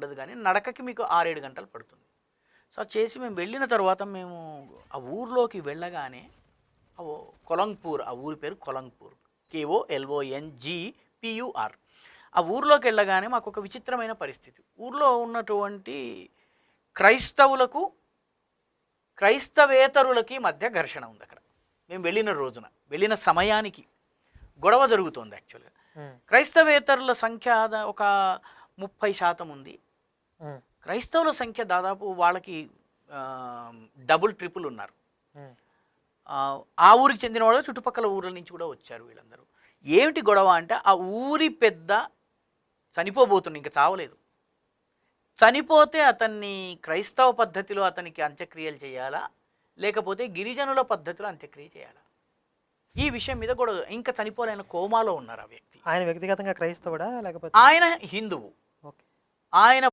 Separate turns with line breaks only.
ఉండదు కానీ నడకకి మీకు ఆరేడు గంటలు పడుతుంది. సో చేసి మేము వెళ్ళిన తర్వాత మేము ఆ ఊర్లోకి వెళ్ళగానే కొలంగ్పూర్ ఆ ఊరి పేరు కొలంగ్పూర్. కేఓ ఎల్ఓఎన్జి పియుఆర్ ఆ ఊర్లోకి వెళ్ళగానే మాకు ఒక విచిత్రమైన పరిస్థితి. ఊర్లో ఉన్నటువంటి క్రైస్తవులకు క్రైస్తవేతరులకి మధ్య ఘర్షణ ఉంది అక్కడ. మేము వెళ్ళిన రోజున వెళ్ళిన సమయానికి గొడవ జరుగుతోంది యాక్చువల్గా క్రైస్తవేతరుల సంఖ్య ఒక ముప్పై శాతం ఉంది. క్రైస్తవుల సంఖ్య దాదాపు వాళ్ళకి డబుల్ ట్రిపుల్ ఉన్నారు. ఆ, ఊరికి చెందిన వాళ్ళు చుట్టుపక్కల ఊర్ల నుంచి కూడా వచ్చారు వీళ్ళందరూ. ఏమిటి గొడవ అంటే ఆ ఊరి పెద్ద చనిపోబోతుంది ఇంకా చావలేదు. చనిపోతే అతన్ని క్రైస్తవ పద్ధతిలో అతనికి అంత్యక్రియలు చేయాలా? లేకపోతే గిరిజనుల పద్ధతిలో అంత్యక్రియ చేయాలా? ఈ విషయం మీద గొడవ. ఇంకా చనిపోలేని కోమాలో ఉన్నారు ఆ వ్యక్తి.
ఆయన వ్యక్తిగతంగా క్రైస్తవుడా లేకపోతే?
ఆయన హిందువు. ఆయన